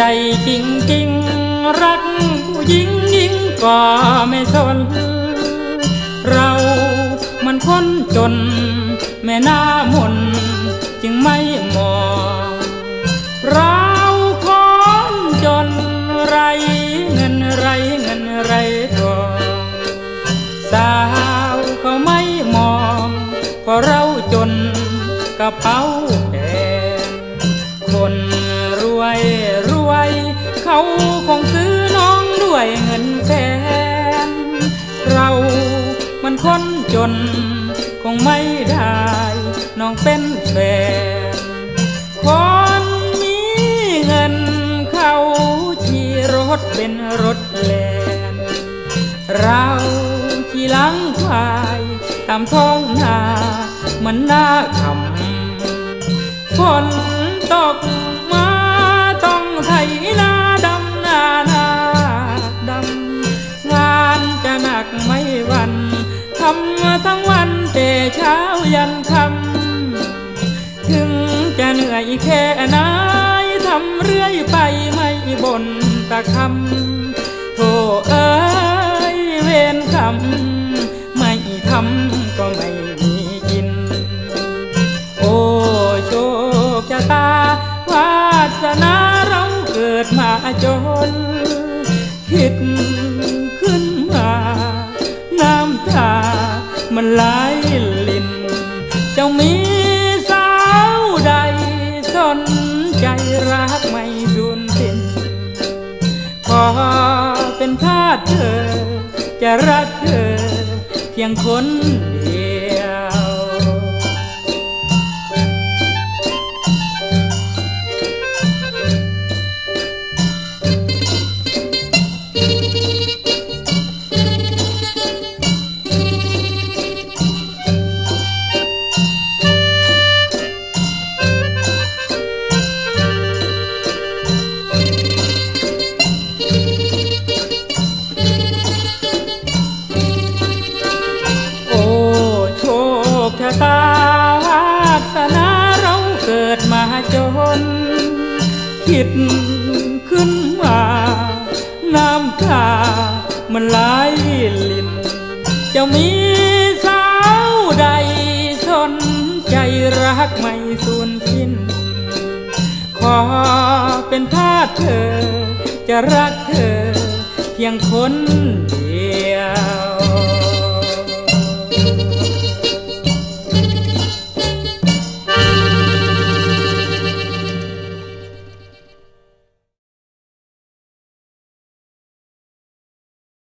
ใจจริงจริงรักผู้หญิงยิ่งกว่าไม่สน เรามันคนจน แม่หน้ามนจึงไม่มองเราคนจนไรเงินไรเงินไรทองสาวเขาไม่มองเพราะเราจนกระเป๋าแพงคนรวย เขาคงซื้อน้องด้วยเงินแสนเรามันคนจน คงไม่ได้ น้องเป็นแฟนคนมีเงินเขาขี่รถเป็นรถแลนเราขี่หลังควายตามท้องนาเหมันหน้าคำฝนตกำมาทั้งวันแต่เช้ายันค่ำถึงจะเหนื่อยแค่ไหนทำเรื่อยไปไม่บ่นตะคำโธ่เอ้ยเวรกรรมไม่ทำก็ไม่มีกิน โอ้โชคชะตาวาสนาเราเกิดมาจน มันไหลลินเจ้ามีสาวใดสนใจรักไม่สูญสิ้นขอเป็นทาสเธอ จะรักเธอเพียงคนเดียว ตาวาสนาเราเกิดมาจน คิดขึ้นมา น้ำตามันไหลลิน จะมีสาวใดสนใจรักไม่สูญสิ้น ขอเป็นทาสเธอจะรักเธอเพียงคนเ